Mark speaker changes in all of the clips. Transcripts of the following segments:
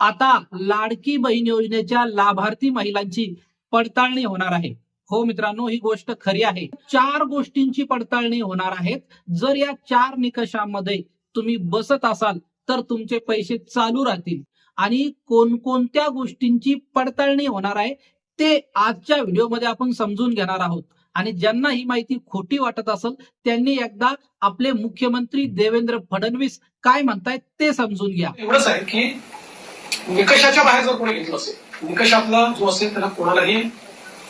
Speaker 1: आता लाडकी बहीण योजनेच्या लाभार्थी महिलांची पडताळणी होणार आहे. हो मित्रांनो ही गोष्ट खरी आहे. चार गोष्टींची पडताळणी होणार आहेत. जर या चार निकषांमध्ये तुम्ही बसत असाल तर तुमचे पैसे चालू राहतील. आणि कोणकोणत्या गोष्टींची पडताळणी होणार आहे ते आजच्या व्हिडिओमध्ये आपण समजून घेणार आहोत. आणि ज्यांना ही माहिती खोटी वाटत असेल त्यांनी एकदा आपले मुख्यमंत्री देवेंद्र फडणवीस काय म्हणतायत ते समजून घ्या.
Speaker 2: एवढंच आहे की निकषाच्या बाहेर जर कोणी घेतलं असेल निकषातला जो असेल त्याला कोणालाही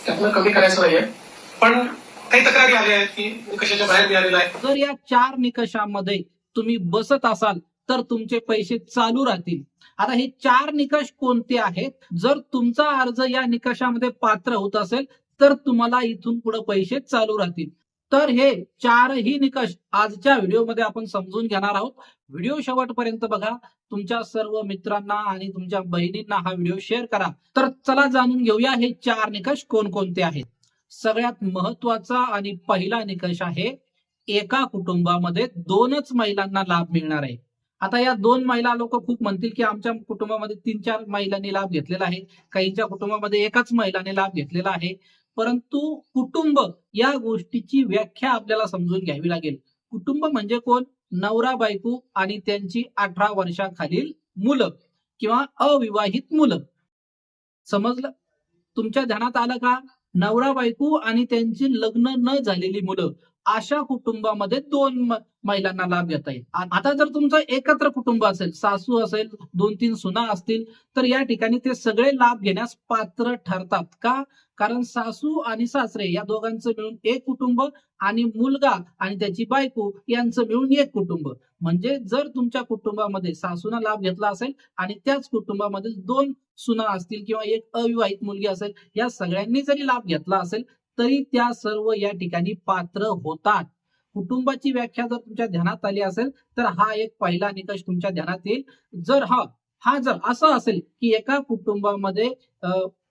Speaker 2: त्यातनं कमी करायचं नाहीये. पण काही तक्रारी आल्या आहेत की निकषाच्या बाहेर मिळालेला आहे.
Speaker 1: जर या चार निकषामध्ये तुम्ही बसत असाल तर तुमचे पैसे चालू राहतील. आता हे चार निकष कोणते आहेत? जर तुमचा अर्ज या निकषामध्ये पात्र होत असेल तर तुम्हाला इथून पुढे पैसे चालू राहतील. तर हे चारही निकष आजच्या व्हिडिओमध्ये आपण समजून घेणार आहोत. व्हिडिओ शेवटपर्यंत बघा. तुमच्या सर्व मित्रांना आणि तुमच्या बहिणींना हा व्हिडिओ शेअर करा. तर चला जाणून घेऊया हे चार निकष कोणकोणते आहेत. सगळ्यात महत्त्वाचा आणि पहिला निकष आहे एका कुटुंबामध्ये दोनच महिलांना लाभ मिळणार आहे. आता या दोन महिला लोक खूप म्हणतील की आमच्या कुटुंबामध्ये तीन चार महिलांनी लाभ घेतलेला आहे. काहींच्या कुटुंबामध्ये एकाच महिलाने लाभ घेतलेला आहे. परंतु कुटुंब या गोष्टीची व्याख्या आपल्याला समजून घ्यावी लागेल. कुटुंब म्हणजे कोण? नवरा बायको आणि त्यांची अठरा वर्षाखालील मुलं किंवा अविवाहित मुलं. समजलं? तुमच्या ध्यानात आलं का? नवरा बायको आणि त्यांची लग्न न झालेली मुलं. अशा कुटुंबामध्ये दोन महिलांना लाभ घेता येईल. आता जर तुमचं एकत्र कुटुंब असेल सासू असेल दोन तीन सुना असतील तर या ठिकाणी ते सगळे लाभ घेण्यास पात्र ठरतात का? कारण सासू आणि सासरे या दोघांचं मिळून एक कुटुंब आणि मुलगा आणि त्याची बायको यांचं मिळून एक कुटुंब. म्हणजे जर तुमच्या कुटुंबामध्ये सासूना लाभ घेतला असेल आणि त्याच कुटुंबामध्ये दोन सुना असतील किंवा एक अविवाहित मुलगी असेल या सगळ्यांनी जरी लाभ घेतला असेल तरी त्या सर्व या ठिकाणी पात्र होतात. कुटुंबाची व्याख्या जर तुमच्या ध्यानात आली असेल तर हा एक पहिला निकष तुमच्या ध्यानात येईल. जर हा हा जर असं असेल की एका कुटुंबामध्ये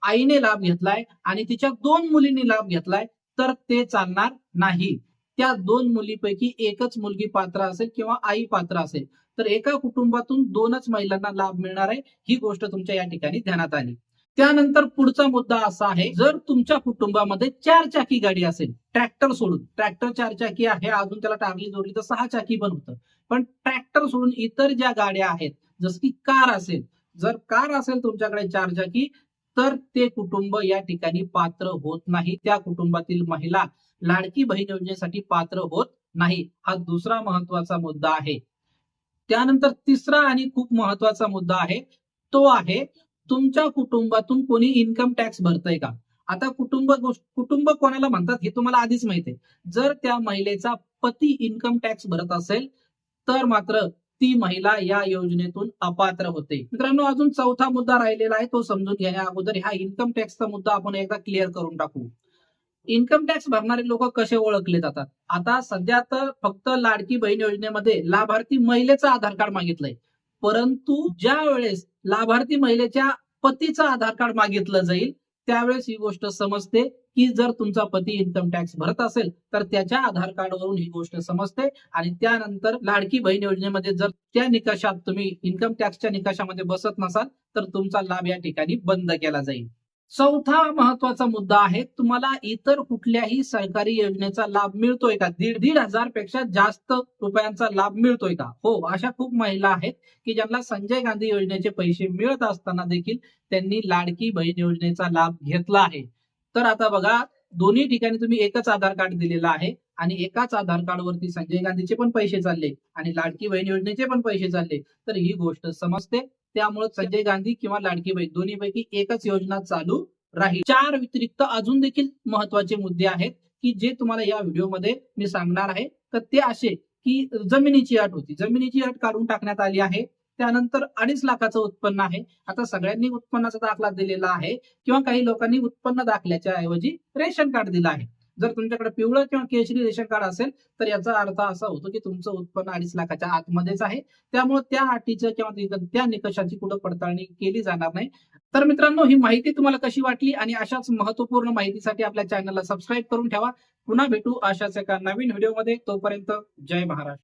Speaker 1: आईने लाभ घेतलाय आणि तिच्या दोन मुलींनी लाभ घेतलाय तर ते चालणार नाही. त्या दोन मुलीपैकी एकच मुलगी पात्र असेल किंवा आई पात्र असेल तर एका कुटुंबातून दोनच महिलांना लाभ मिळणार आहे ही गोष्ट तुमच्या या ठिकाणी ध्यानात आली. त्यानंतर पुढचा मुद्दा असा आहे जर तुमच्या कुटुंबामध्ये चार चाकी गाडी असेल ट्रॅक्टर सोडून ट्रॅक्टर चार चाकी आहे अजून त्याला टारली जोडली तर सहा चाकी पण होतं. पण ट्रॅक्टर सोडून इतर ज्या गाड्या आहेत जसं की कार असेल जर कार असेल तुमच्याकडे चार चाकी तर ते कुटुंब या ठिकाणी पात्र होत नाही. त्या कुटुंबातील महिला लाडकी बहीण योजनेसाठी पात्र होत नाही. हा दुसरा महत्त्वाचा मुद्दा आहे. त्यानंतर तिसरा आणि खूप महत्त्वाचा मुद्दा आहे तो आहे तुमच्या कुटुंबातून कोणी इन्कम टॅक्स भरतय का? आता कुटुंब कुटुंब कोणाला म्हणतात हे तुम्हाला आधीच माहिती आहे. जर त्या महिलेचा पती इन्कम टॅक्स भरत असेल तर मात्र ती महिला या योजनेतून अपात्र होते. मित्रांनो अजून चौथा मुद्दा राहिलेला आहे तो समजून घेण्या अगोदर हा इन्कम टॅक्सचा मुद्दा आपण एकदा क्लिअर करून टाकू. इन्कम टॅक्स भरणारे लोक कसे ओळखले जातात? आता सध्या तर फक्त लाडकी बहीण योजनेमध्ये लाभार्थी महिलेचं आधार कार्ड मागितलंय. परंतु ज्या वेळेस लाभार्थी महिलेच्या पतीचं आधार कार्ड मागितलं जाईल. त्यावेळेस ही गोष्ट समजते की जर तुमचा पती इन्कम टॅक्स भरत असेल तर त्याच्या आधार कार्डवरून ही गोष्ट समजते. आणि त्यानंतर लाडकी बहीण योजनेमध्ये जर त्या निकषात तुम्ही इन्कम टॅक्सच्या निकषामध्ये बसत नसाल तर तुमचा लाभ या ठिकाणी बंद केला जाईल. चौथा महत्त्वाचा मुद्दा आहे तुम्हाला इतर कुठल्याही सरकारी योजनेचा लाभ मिळतोय का? दीड दीड हजारपेक्षा जास्त रुपयांचा लाभ मिळतोय का? हो अशा खूप महिला आहेत की ज्यांना संजय गांधी योजनेचे पैसे मिळत असताना देखील त्यांनी लाडकी बहीण योजनेचा लाभ घेतला आहे. तर आता बघा दोन्ही ठिकाणी तुम्ही एकच आधार कार्ड दिलेलं आहे आणि एकाच आधार कार्डवरती संजय गांधीचे पण पैसे चालले आणि लाडकी बहीण योजनेचे पण पैसे चालले. तर ही गोष्ट समजते. त्यामुळे संजय गांधी किंवा लाडकी बहीण दोन्हीपैकी एकच योजना चालू राहील. चार व्यतिरिक्त अजून देखील महत्त्वाचे मुद्दे आहेत की जे तुम्हाला या व्हिडिओमध्ये मी सांगणार आहे. तर ते असे की जमिनीची अट होती. जमिनीची अट काढून टाकण्यात आली आहे. त्यानंतर अडीच लाखाचं उत्पन्न आहे. आता सगळ्यांनी उत्पन्नाचा दाखला दिलेला आहे किंवा काही लोकांनी उत्पन्न दाखल्याच्या ऐवजी रेशन कार्ड दिलं आहे. जर तुमच्याकडे पिवळं किंवा केशरी रेशन कार्ड असेल तर याचा अर्थ असा होतो की तुमचं उत्पन्न अडीच लाखाच्या आतमध्येच आहे. त्यामुळे त्या अटीच्या किंवा त्या निकषाची कुठं पडताळणी केली जाणार नाही. तर मित्रांनो ही माहिती तुम्हाला कशी वाटली आणि अशाच महत्त्वपूर्ण माहितीसाठी आपल्या चॅनलला सबस्क्राईब करून ठेवा. पुन्हा भेटू अशाच एका नवीन व्हिडिओमध्ये. तोपर्यंत जय महाराष्ट्र.